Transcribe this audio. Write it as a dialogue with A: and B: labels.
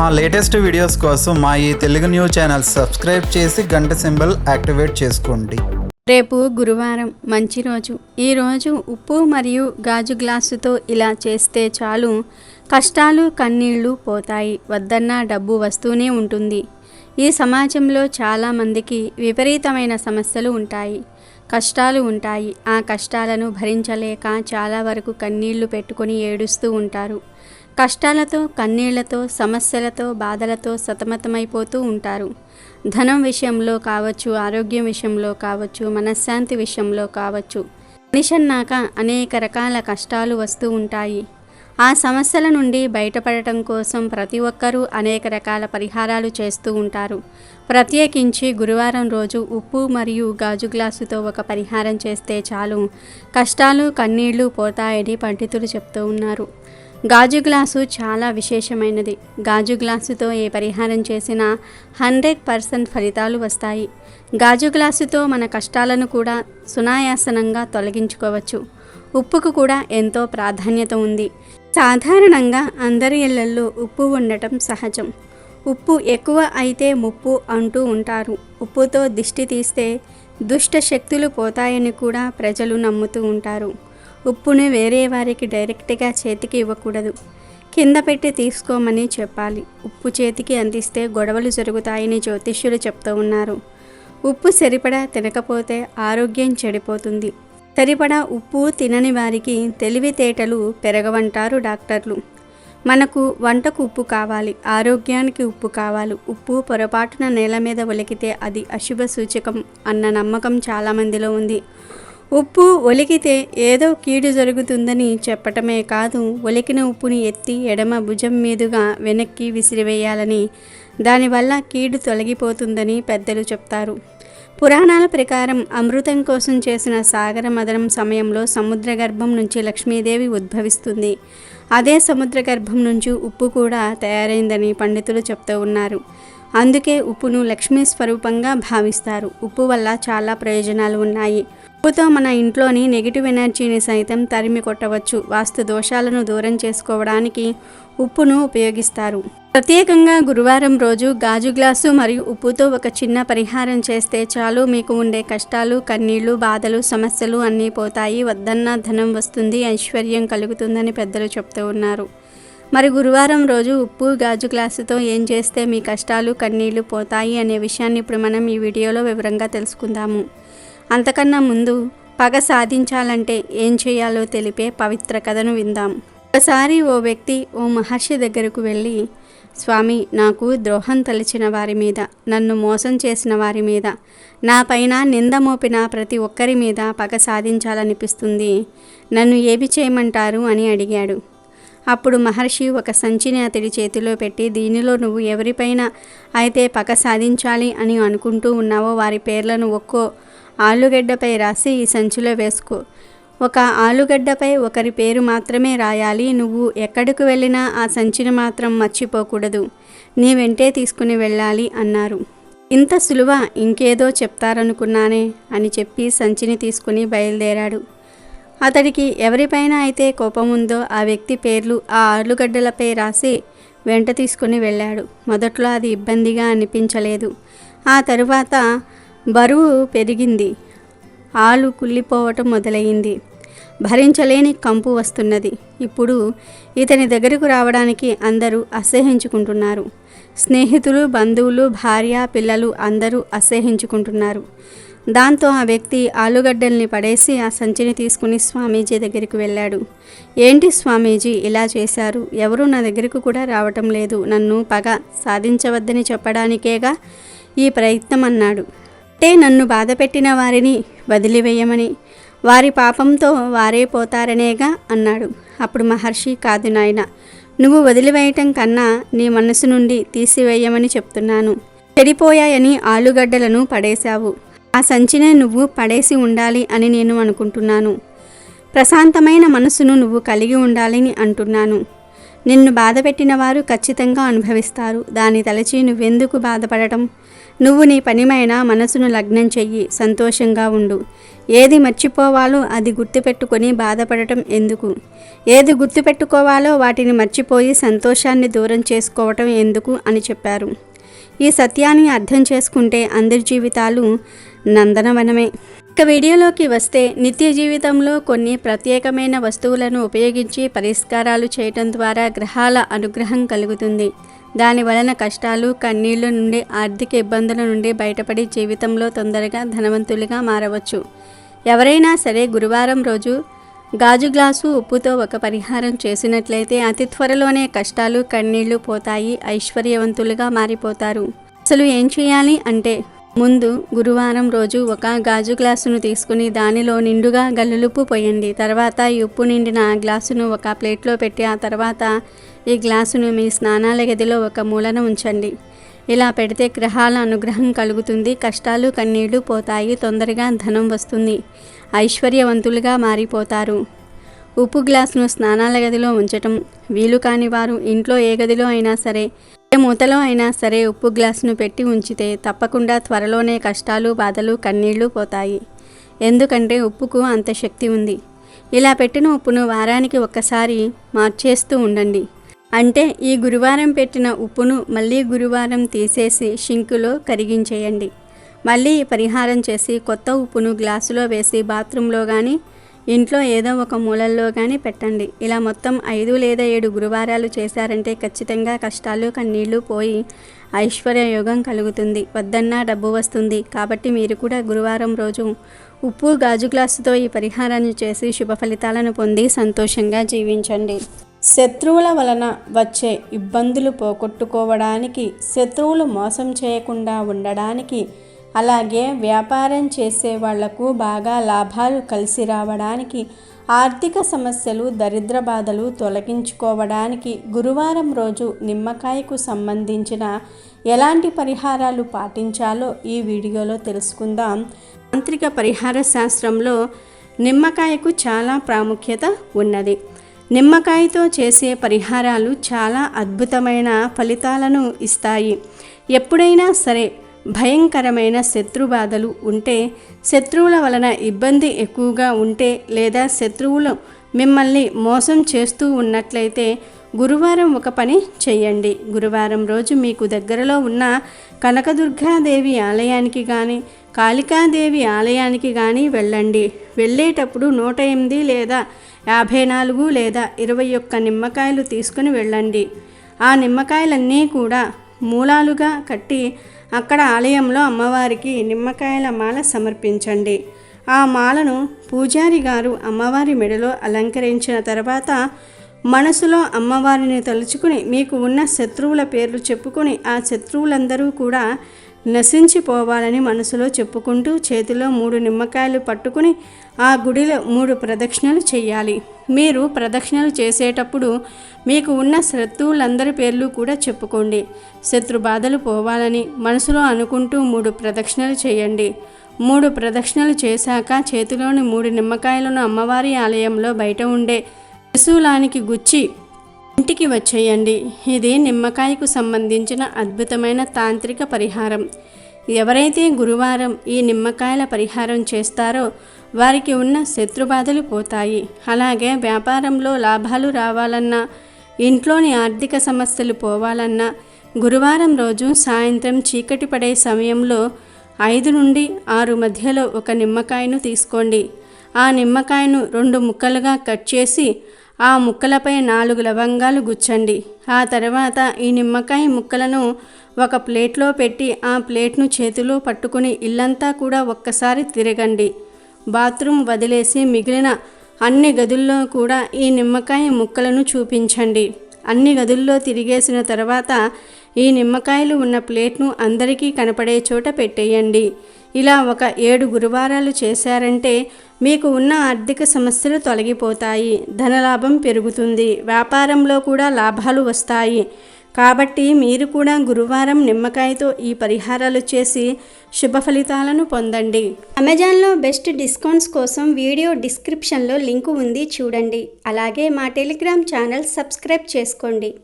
A: మా latest videos కోసం మా ఈ తెలుగు న్యూస్ ఛానల్ సబ్స్క్రైబ్ చేసి గంట సింబల్ యాక్టివేట్ చేసుకోండి.
B: రేపు గురువారం మంచి రోజు. ఈ రోజు ఉప్పు మరియు గాజు గ్లాసుతో ఇలా చేస్తే చాలు. కష్టాలు కన్నీళ్ళు పోతాయి. వద్దన్నా డబ్బు వస్తూనే ఉంటుంది. ఈ సమాజంలో చాలామందికి విపరీతమైన సమస్యలు ఉంటాయి. కష్టాలు ఉంటాయి. ఆ కష్టాలను భరించలేక చాలా వరకు కన్నీళ్ళు పెట్టుకొని ఏడుస్తూ ఉంటారు. కష్టాలతో కన్నీళ్ళతో సమస్యలతో బాధలతో సతమతమైపోతూ ఉంటారు. ధనం విషయంలో కావచ్చు ఆరోగ్యం విషయంలో కావచ్చు మనశ్శాంతి విషయంలో కావచ్చు. మనిషన్నాక అనేక రకాల కష్టాలు వస్తూ ఉంటాయి. ఆ సమస్యల నుండి బయటపడటం కోసం ప్రతి ఒక్కరూ అనేక రకాల పరిహారాలు చేస్తూ ఉంటారు. ప్రత్యేకించి గురువారం రోజు ఉప్పు మరియు గాజు గ్లాసుతో ఒక పరిహారం చేస్తే చాలు. కష్టాలు కన్నీళ్ళు పోతాయని పండితులు చెప్తూ ఉన్నారు. గాజు గ్లాసు చాలా విశేషమైనది. గాజు గ్లాసుతో ఏ పరిహారం చేసినా హండ్రెడ్ పర్సెంట్ ఫలితాలు వస్తాయి. గాజు గ్లాసుతో మన కష్టాలను కూడా సునాయాసనంగా తొలగించుకోవచ్చు. ఉప్పుకు కూడా ఎంతో ప్రాధాన్యత ఉంది. సాధారణంగా అందరి ఇళ్ళల్లో ఉప్పు ఉండటం సహజం. ఉప్పు ఎక్కువ అయితే ముప్పు అంటూ ఉంటారు. ఉప్పుతో దిష్టి తీస్తే దుష్ట శక్తులు పోతాయని కూడా ప్రజలు నమ్ముతూ ఉంటారు. ఉప్పును వేరే వారికి డైరెక్ట్గా చేతికి ఇవ్వకూడదు. కింద పెట్టి తీసుకోమని చెప్పాలి. ఉప్పు చేతికి అందిస్తే గొడవలు జరుగుతాయని జ్యోతిష్యులు చెప్తూ ఉన్నారు. ఉప్పు సరిపడా తినకపోతే ఆరోగ్యం చెడిపోతుంది. సరిపడా ఉప్పు తినని వారికి తెలివితేటలు పెరగవంటారు డాక్టర్లు. మనకు వంటకు ఉప్పు కావాలి ఆరోగ్యానికి ఉప్పు కావాలి. ఉప్పు పొరపాటున నేల మీద ఒలికితే అది అశుభ సూచకం అన్న నమ్మకం చాలామందిలో ఉంది. ఉప్పు ఒలికితే ఏదో కీడు జరుగుతుందని చెప్పటమే కాదు ఒలికిన ఉప్పుని ఎత్తి ఎడమ భుజం మీదుగా వెనక్కి విసిరివేయాలని దానివల్ల కీడు తొలగిపోతుందని పెద్దలు చెప్తారు. పురాణాల ప్రకారం అమృతం కోసం చేసిన సాగర మదనం సమయంలో సముద్ర గర్భం నుంచి లక్ష్మీదేవి ఉద్భవిస్తుంది. అదే సముద్ర గర్భం నుంచి ఉప్పు కూడా తయారైందని పండితులు చెప్తూ ఉన్నారు. అందుకే ఉప్పును లక్ష్మీ స్వరూపంగా భావిస్తారు. ఉప్పు వల్ల చాలా ప్రయోజనాలు ఉన్నాయి. ఉప్పుతో మన ఇంట్లోని నెగిటివ్ ఎనర్జీని సైతం తరిమి కొట్టవచ్చు. వాస్తు దోషాలను దూరం చేసుకోవడానికి ఉప్పును ఉపయోగిస్తారు. ప్రత్యేకంగా గురువారం రోజు గాజు గ్లాసు మరియు ఉప్పుతో ఒక చిన్న పరిహారం చేస్తే చాలు. మీకు ఉండే కష్టాలు కన్నీళ్ళు బాధలు సమస్యలు అన్నీ పోతాయి. వద్దన్న ధనం వస్తుంది ఐశ్వర్యం కలుగుతుందని పెద్దలు చెప్తూ ఉన్నారు. మరి గురువారం రోజు ఉప్పు గాజు గ్లాసుతో ఏం చేస్తే మీ కష్టాలు కన్నీళ్ళు పోతాయి అనే విషయాన్ని ఇప్పుడు మనం ఈ వీడియోలో వివరంగా తెలుసుకుందాము. అంతకన్నా ముందు పగ సాధించాలంటే ఏం చేయాలో తెలిపే పవిత్ర కథను విందాం. ఒకసారి ఓ వ్యక్తి ఓ మహర్షి దగ్గరకు వెళ్ళి స్వామి నాకు ద్రోహం తలిచిన వారి మీద నన్ను మోసం చేసిన వారి మీద నా పైన నింద మోపిన ప్రతి ఒక్కరి మీద పగ సాధించాలనిపిస్తుంది. నన్ను ఏమి చేయమంటారు? అని అడిగాడు. అప్పుడు మహర్షి ఒక సంచిని అతడి చేతిలో పెట్టి దీనిలో నువ్వు ఎవరిపైన అయితే పగ సాధించాలి అని అనుకుంటూ ఉన్నావో వారి పేర్లను ఒక్కో ఆలుగడ్డపై రాసి ఈ సంచిలో వేసుకో. ఒక ఆలుగడ్డపై ఒకరి పేరు మాత్రమే రాయాలి నువ్వు ఎక్కడికి వెళ్ళినా ఆ సంచిని మాత్రం మర్చిపోకూడదు. నీ వెంటే తీసుకుని వెళ్ళాలి అన్నారు. ఇంత సులువ? ఇంకేదో చెప్తారనుకున్నానే అని చెప్పి సంచిని తీసుకుని బయలుదేరాడు. అతడికి ఎవరిపైన అయితే కోపం ఉందో ఆ వ్యక్తి పేర్లు ఆ ఆలుగడ్డలపై రాసి వెంట తీసుకుని వెళ్ళాడు. మొదట్లో అది ఇబ్బందిగా అనిపించలేదు. ఆ తరువాత బరువు పెరిగింది. ఆలు కుళ్ళిపోవటం మొదలైంది. భరించలేని కంపు వస్తున్నది. ఇప్పుడు ఇతని దగ్గరకు రావడానికి అందరూ అసహ్యించుకుంటున్నారు. స్నేహితులు బంధువులు భార్య పిల్లలు అందరూ అసహ్యించుకుంటున్నారు. దాంతో ఆ వ్యక్తి ఆలుగడ్డల్ని పడేసి ఆ సంచిని తీసుకుని స్వామీజీ దగ్గరికి వెళ్ళాడు. ఏంటి స్వామీజీ ఇలా చేశారు? ఎవరూ నా దగ్గరకు కూడా రావటం లేదు. నన్ను పగ సాధించవద్దని చెప్పడానికేగా ఈ ప్రయత్నం అన్నాడు అంటే నన్ను బాధపెట్టిన వారిని వదిలివేయమని వారి పాపంతో వారే పోతారనేగా అన్నాడు. అప్పుడు మహర్షి కాదు నాయన నువ్వు వదిలివేయటం కన్నా నీ మనసు నుండి తీసివేయమని చెప్తున్నాను. చెడిపోయాయని ఆలుగడ్డలను పడేశావు. ఆ సంచినే నువ్వు పడేసి ఉండాలి అని నేను అనుకుంటున్నాను. ప్రశాంతమైన మనసును నువ్వు కలిగి ఉండాలని అంటున్నాను. నిన్ను బాధపెట్టిన వారు ఖచ్చితంగా అనుభవిస్తారు. దాని తలచి నువ్వెందుకు బాధపడటం? నువ్వు నీ పనిమైన మనసును లగ్నం చెయ్యి సంతోషంగా ఉండు. ఏది మర్చిపోవాలో అది గుర్తుపెట్టుకొని బాధపడటం ఎందుకు? ఏది గుర్తుపెట్టుకోవాలో వాటిని మర్చిపోయి సంతోషాన్ని దూరం చేసుకోవటం ఎందుకు అని చెప్పారు. ఈ సత్యాన్ని అర్థం చేసుకుంటే అందరి జీవితాలు నందనవనమే. ఇక వీడియోలోకి వస్తే నిత్య జీవితంలో కొన్ని ప్రత్యేకమైన వస్తువులను ఉపయోగించి పరిష్కారాలు చేయటం ద్వారా గ్రహాల అనుగ్రహం కలుగుతుంది. దాని వలన కష్టాలు కన్నీళ్ళ నుండి ఆర్థిక ఇబ్బందుల నుండి బయటపడి జీవితంలో తొందరగా ధనవంతులుగా మారవచ్చు. ఎవరైనా సరే గురువారం రోజు గాజు గ్లాసు ఉప్పుతో ఒక పరిహారం చేసినట్లయితే అతి త్వరలోనే కష్టాలు కన్నీళ్ళు పోతాయి ఐశ్వర్యవంతులుగా మారిపోతారు. అసలు ఏం చేయాలి అంటే ముందు గురువారం రోజు ఒక గాజు గ్లాసును తీసుకుని దానిలో నిండుగా గల్లులుప్పు పోయండి. తర్వాత ఈ ఉప్పు నిండిన ఆ గ్లాసును ఒక ప్లేట్లో పెట్టి ఆ తర్వాత ఈ గ్లాసును మీ స్నానాల గదిలో ఒక మూలన ఉంచండి. ఇలా పెడితే గ్రహాల అనుగ్రహం కలుగుతుంది కష్టాలు కన్నీళ్ళు పోతాయి తొందరగా ధనం వస్తుంది ఐశ్వర్యవంతులుగా మారిపోతారు. ఉప్పు గ్లాసును స్నానాల గదిలో ఉంచటం వీలు కాని వారు ఇంట్లో ఏ గదిలో అయినా సరే ఏ మూతలో అయినా సరే ఉప్పు గ్లాసును పెట్టి ఉంచితే తప్పకుండా త్వరలోనే కష్టాలు బాధలు కన్నీళ్ళు పోతాయి. ఎందుకంటే ఉప్పుకు అంత శక్తి ఉంది. ఇలా పెట్టిన ఉప్పును వారానికి ఒక్కసారి మార్చేస్తూ ఉండండి. అంటే ఈ గురువారం పెట్టిన ఉప్పును మళ్ళీ గురువారం తీసేసి షింకులో కరిగించేయండి. మళ్ళీ పరిహారం చేసి కొత్త ఉప్పును గ్లాసులో వేసి బాత్రూంలో కానీ ఇంట్లో ఏదో ఒక మూలల్లో కానీ పెట్టండి. ఇలా మొత్తం ఐదు లేదా ఏడు గురువారాలు చేశారంటే ఖచ్చితంగా కష్టాలు కన్నీళ్ళు పోయి ఐశ్వర్యయోగం కలుగుతుంది. వద్దన్నా డబ్బు వస్తుంది. కాబట్టి మీరు కూడా గురువారం రోజు ఉప్పు గాజు గ్లాసుతో ఈ పరిహారాన్ని చేసి శుభ ఫలితాలను పొంది సంతోషంగా జీవించండి. శత్రువుల వలన వచ్చే ఇబ్బందులు పోగొట్టుకోవడానికి శత్రువులు మోసం చేయకుండా ఉండడానికి అలాగే వ్యాపారం చేసే వాళ్ళకు బాగా లాభాలు కలిసి రావడానికి ఆర్థిక సమస్యలు దరిద్ర బాధలు తొలగించుకోవడానికి గురువారం రోజు నిమ్మకాయకు సంబంధించిన ఎలాంటి పరిహారాలు పాటించాలో ఈ వీడియోలో తెలుసుకుందాం. తాంత్రిక పరిహార శాస్త్రంలో నిమ్మకాయకు చాలా ప్రాముఖ్యత ఉన్నది. నిమ్మకాయతో చేసే పరిహారాలు చాలా అద్భుతమైన ఫలితాలను ఇస్తాయి. ఎప్పుడైనా సరే భయంకరమైన శత్రుబాధలు ఉంటే శత్రువుల వలన ఇబ్బంది ఎక్కువగా ఉంటే లేదా శత్రువులు మిమ్మల్ని మోసం చేస్తూ ఉన్నట్లయితే గురువారం ఒక పని చేయండి. గురువారం రోజు మీకు దగ్గరలో ఉన్న కనకదుర్గాదేవి ఆలయానికి కానీ కాళికాదేవి ఆలయానికి కానీ వెళ్ళండి. వెళ్ళేటప్పుడు నూట ఎనిమిది లేదా యాభై నాలుగు లేదా ఇరవై ఒక్క నిమ్మకాయలు తీసుకుని వెళ్ళండి. ఆ నిమ్మకాయలన్నీ కూడా మూలాలుగా కట్టి అక్కడ ఆలయంలో అమ్మవారికి నిమ్మకాయల మాల సమర్పించండి. ఆ మాలను పూజారి గారు అమ్మవారి మెడలో అలంకరించిన తర్వాత మనసులో అమ్మవారిని తలుచుకుని మీకు ఉన్న శత్రువుల పేర్లు చెప్పుకొని ఆ శత్రువులందరూ కూడా నశించిపోవాలని మనసులో చెప్పుకుంటూ చేతిలో మూడు నిమ్మకాయలు పట్టుకుని ఆ గుడిలో మూడు ప్రదక్షిణలు చేయాలి మీరు ప్రదక్షిణలు చేసేటప్పుడు మీకు ఉన్న శత్రువులందరి పేర్లు కూడా చెప్పుకోండి. శత్రు బాధలు పోవాలని మనసులో అనుకుంటూ మూడు ప్రదక్షిణలు చేయండి. మూడు ప్రదక్షిణలు చేశాక చేతిలోని మూడు నిమ్మకాయలను అమ్మవారి ఆలయంలో బయట ఉండే త్రిశూలానికి గుచ్చి ఇంటికి వచ్చేయండి. ఇది నిమ్మకాయకు సంబంధించిన అద్భుతమైన తాంత్రిక పరిహారం. ఎవరైతే గురువారం ఈ నిమ్మకాయల పరిహారం చేస్తారో వారికి ఉన్న శత్రుబాధలు పోతాయి. అలాగే వ్యాపారంలో లాభాలు రావాలన్నా ఇంట్లోని ఆర్థిక సమస్యలు పోవాలన్నా గురువారం రోజు సాయంత్రం చీకటి పడే సమయంలో ఐదు నుండి ఆరు మధ్యలో ఒక నిమ్మకాయను తీసుకోండి. ఆ నిమ్మకాయను రెండు ముక్కలుగా కట్ చేసి ఆ ముక్కలపై నాలుగు లవంగాలు గుచ్చండి ఆ తర్వాత ఈ నిమ్మకాయ ముక్కలను ఒక ప్లేట్లో పెట్టి ఆ ప్లేట్ను చేతిలో పట్టుకుని ఇల్లంతా కూడా ఒక్కసారి తిరగండి. బాత్రూమ్ వదిలేసి మిగిలిన అన్ని గదుల్లో కూడా ఈ నిమ్మకాయ ముక్కలను చూపించండి. అన్ని గదుల్లో తిరిగేసిన తర్వాత ఈ నిమ్మకాయలు ఉన్న ప్లేట్ను అందరికీ కనపడే చోట పెట్టేయండి. ఇలా ఒక ఏడు గురువారాలు చేశారంటే మీకు ఉన్న ఆర్థిక సమస్యలు తొలగిపోతాయి ధనలాభం పెరుగుతుంది వ్యాపారంలో కూడా లాభాలు వస్తాయి. కాబట్టి మీరు కూడా గురువారం నిమ్మకాయతో ఈ పరిహారాలు చేసి శుభ ఫలితాలను పొందండి. అమెజాన్లో బెస్ట్ డిస్కౌంట్స్ కోసం వీడియో డిస్క్రిప్షన్లో లింకు ఉంది చూడండి. అలాగే మా టెలిగ్రామ్ ఛానల్ సబ్స్క్రైబ్ చేసుకోండి.